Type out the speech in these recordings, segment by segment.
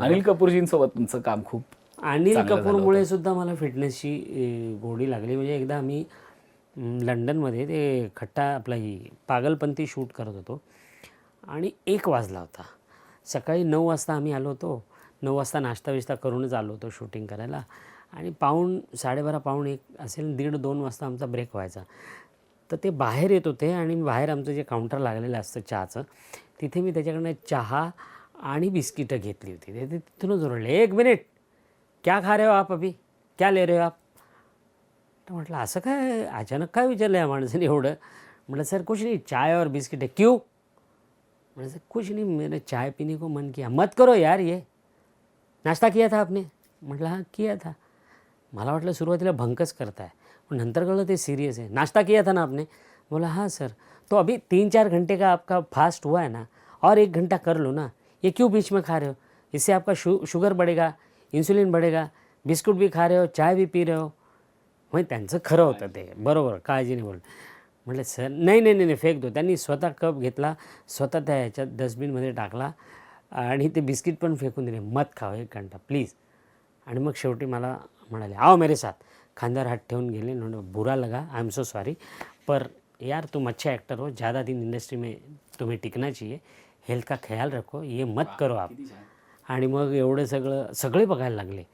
अनिल कपूरजींसोबत तुमचं काम खूप अनिल कपूरमुळे सुद्धा मला फिटनेसची गोडी लागली. म्हणजे एकदा आम्ही लंडनमध्ये ते खट्टा आपला ही पागलपंथी शूट करत होतो. आणि एक वाजला होता. सकाळी नऊ वाजता आम्ही आलो होतो. नऊ वाजता नाश्ता बिस्ता करूनच आलो होतो शूटिंग करायला. आणि पाऊण साडेबारा पाऊण एक असेल दीड दोन वाजता आमचा ब्रेक व्हायचा. तर ते बाहेर येत होते आणि बाहेर आमचं जे काउंटर लागलेलं असतं चहाचं तिथे मी त्याच्याकडनं चहा आणि बिस्किटं घेतली होती. ते ते तिथूनच ओरडले एक मिनिट. क्या खा रहे हो आप अभी? क्या ले रहे हो आप? तर म्हटलं असं काय अचानक काय विचारलं या माणसाने एवढं? म्हटलं सर कुछ नहीं चाय और बिस्किट. है क्यों? म्हटलं सर कुछ नहीं मैंने चाय पीने को मन किया. मत करो यार ये। नाश्ता किया था आपने? म्हटलं हां किया था. मला वाटलं सुरुवातीला भंकच करताय. पण नंतर कळलं ते सिरियस आहे. नाश्ता किया था ना आपने? बोला हाँ सर. तो अभी तीन चार घंटे का आपका फास्ट हुआ है ना? और एक घंटा कर लो ना. ये क्यों बीच में खा रहे हो? इससे आपका शु शुगर बढ़ेगा इन्सुलिन बढ़ेगा बिस्कुट भी खा रहे हो चाय भी पी रहे हो। म्हणजे त्यांचं खरं होतं ते बरोबर काळजी नाही बोल म्हटलं सर नाही नाही नाही नाही, फेक दो. त्यांनी स्वतः कप घेतला स्वतः त्या ह्याच्यात डस्टबिनमध्ये टाकला आणि ते बिस्किट पण फेकून दिले. मत खाव एक घंटा प्लीज. आणि मग शेवटी मला म्हणाले आओ मेरे साथ. खांद्यावर हात ठेवून गेले म्हणून बुरा लगा आई एम सो सॉरी पर यार तुम अच्छे एक्टर हो. ज़्यादा दिन इंडस्ट्री में तुम्हें टिकना चाहिए. हेल्थ का ख्याल रखो ये मत करो आप. आणि मग एवढं सगळं सगळे बघायला लागले.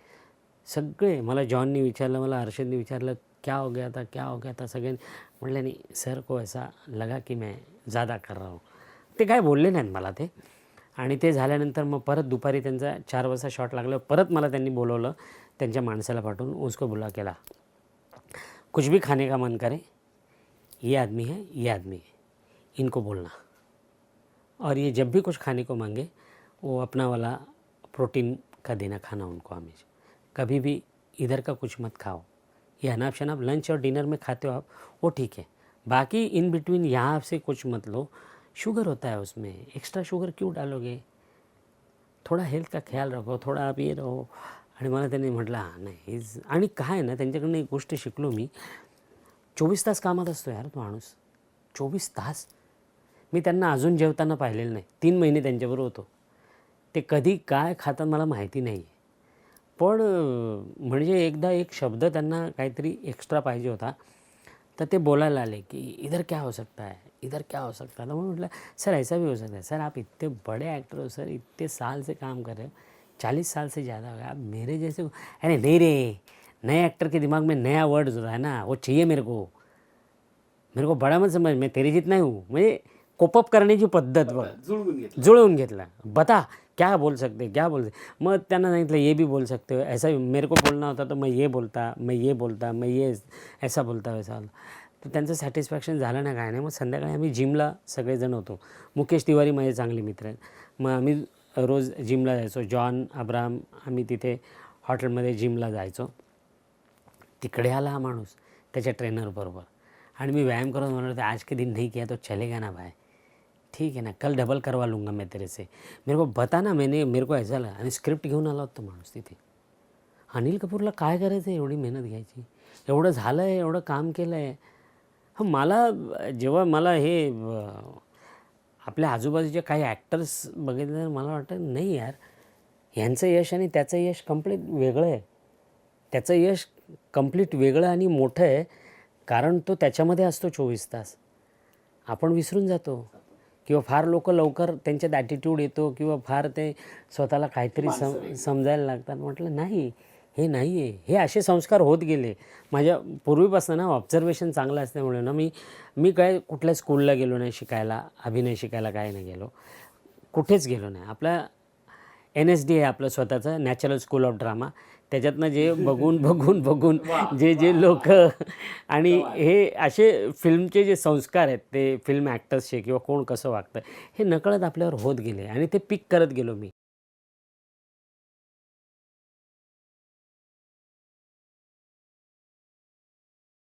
सगळे मला जॉननी विचारलं मला हर्षदनी विचारलं क्या हो गया था क्या हो गया था? सगळ्यांनी म्हटलं नाही सर को ऐसा लगा की मैं ज़्यादा कर रहा हूँ. ते काय बोलले नाहीत मला ते. आणि ते झाल्यानंतर मग परत दुपारी त्यांचा चार वाजता शॉट लागलं परत मला त्यांनी बोलवलं त्यांच्या माणसाला पाठवून उसको बुला केला कुछ भी खाने का मन करे ये आदमी है ये आदमी है. इनको बोलना. और ये जब भी कुछ खाने को मांगे, वो अपना वाला प्रोटीन का देना खाना उनको हमेशा कभी भी इधर का कुछ मत खाओ। ये अनाप शनाप लंच और डिनर में खाते हो आप, वो ठीक है। बाकी इन बिटवीन यहाँ से कुछ मत लो। शुगर होता है उसमें। एक्स्ट्रा शुगर क्यों डालोगे? थोडा हेल्थ का ख्याल रखो, थोडा आप ये रहो। आणि मला त्यांनी म्हटलं, हाँ, नाही हेच आणि काय ना त्यांच्याकडनं एक गोष्ट शिकलो मी। चोवीस तास कामात असतो यार तो माणूस चोवीस तास मी त्यांना अजून जेवताना पाहिलेलं नाही. तीन महिने त्यांच्याबरोबर होतो. ते कधी काय खातात मला माहिती नाही. पण म्हणजे एकदा एक शब्द त्यांना काहीतरी एक्स्ट्रा पाहिजे होता. तर ते बोलायला आले की इधर क्या हो सकता है? इधर क्या हो सकता है? तो मैं म्हटलं सर ऐसा भी हो सकता है. सर आप इतने बड़े एक्टर हो सर इतने साल से काम कर रहे हो. चालीस साल से ज़्यादा हो गया। आप मेरे जैसे हो. अरे नहीं रे. नए एक्टर के दिमाग में नया वर्ड होता है ना. वो चाहिए मेरे को. मेरे को बड़ा मत समझ. मैं तेरे जितना ही हूँ. म्हणजे कोपअप करण्याची पद्धत बघ. जुळवून घेतलं. जुळवून घेतला. बता क्या बोल सकते क्या बोल सकते. मग त्यांना सांगितलं ये भी बोल सकते हो. ऐसा मेरे को बोलना होता तो मैं ये बोलता मैं ये बोलता मैं ये ऐसा बोलता वैसा बोलता. तर त्यांचं सॅटिस्फॅक्शन झालं ना काय नाही. मग संध्याकाळी आम्ही जिमला सगळेजण होतो. मुकेश तिवारी माझे चांगले मित्र आहेत. मग आम्ही रोज जिमला जायचो. जॉन अब्राम आम्ही तिथे हॉटेलमध्ये जिमला जायचो. तिकडे आला हा माणूस त्याच्या ट्रेनरबरोबर आणि मी व्यायाम करत म्हणत होते आज के दिन नहीं किया तो चलेगा ना भाई. ठीक है ना कल डबल करवा लूँगा मैं तेरे से। मेरे को बता ना मैंने मेरे को ऐसा आला आणि स्क्रिप्ट घेऊन आला होता माणूस तिथे। अनिल कपूरला काय करायचं आहे? एवढी मेहनत घ्यायची. एवढं झालं आहे एवढं काम केलं आहे हं मला जेव्हा मला हे आपल्या आजूबाजूचे काही ॲक्टर्स बघितले तर मला वाटतं नाही यार यांचं यश आणि त्याचं यश कंप्लीट वेगळं आहे. त्याचं यश कंप्लीट वेगळं आणि मोठं आहे कारण तो त्याच्यामध्ये असतो चोवीस तास. आपण विसरून जातो. किंवा फार लोक लवकर त्यांच्यात ॲटिट्यूड येतो किंवा फार ते स्वतःला काहीतरी सम समजायला लागतात. म्हटलं नाही हे नाही आहे हे असे संस्कार होत गेले. माझ्या पूर्वीपासून ना ऑब्झर्वेशन चांगलं असल्यामुळे ना मी मी काय कुठल्या स्कूलला गेलो नाही शिकायला अभिनय शिकायला काय नाही गेलो. कुठेच गेलो नाही. आपल्या एन एस डी आहे आपलं स्वतःचं नॅचरल स्कूल ऑफ ड्रामा त्याच्यातनं जे बघून बघून बघून जे जे लोक आणि हे असे फिल्मचे जे संस्कार आहेत ते फिल्म ॲक्टर्सचे किंवा कोण कसं वागतं हे नकळत आपल्यावर होत गेले आणि ते पिक करत गेलो मी.